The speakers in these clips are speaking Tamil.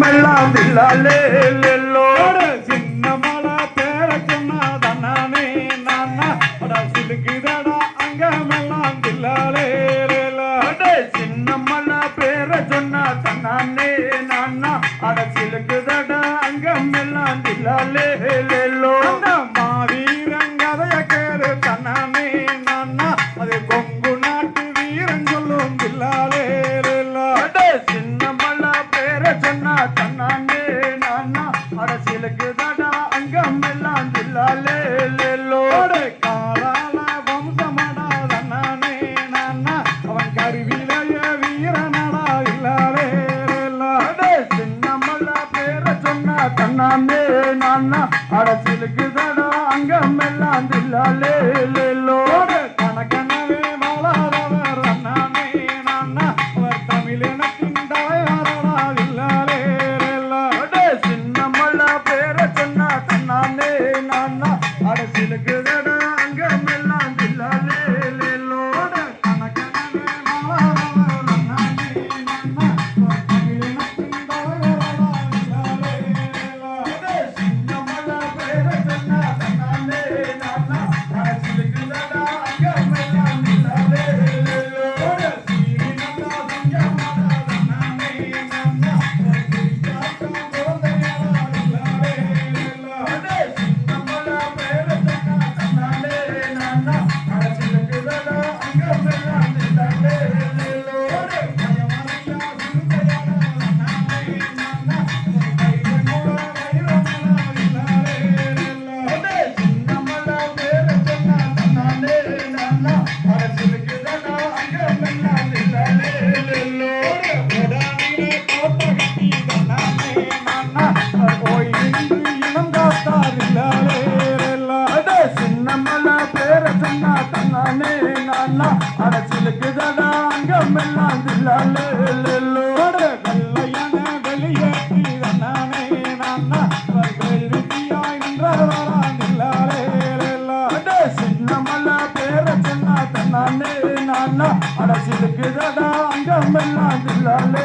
மெல்லாம் தில்லாலே லெல்லோட சின்ன மலை பேர சொன்னாதண்ணானே நானா அடா சிலுக்குதடா அங்க மெல்லாம் தில்லாலே லெல்லோட சின்ன மலை பேர சொன்னாதண்ணானே நானா அட சிலுக்குதடா அங்க மெல்லாம் தில்லாலே லெல்லோ மாவீரன் கதைய கேரு தண்ணானே நானா சொன்னா நானே நானா அடச்சிலுக்கு தடா அங்கமெல்லாம் தில்லாலே எல்லாம் அரசியலுக்கு தடாங்கம் எல்லாம் தில்லாலே அரசியலுக்கு தடாங்கம் எல்லாம் தில்லாலே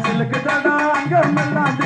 சிலுக்கு தடா அங்கமெல்லாம்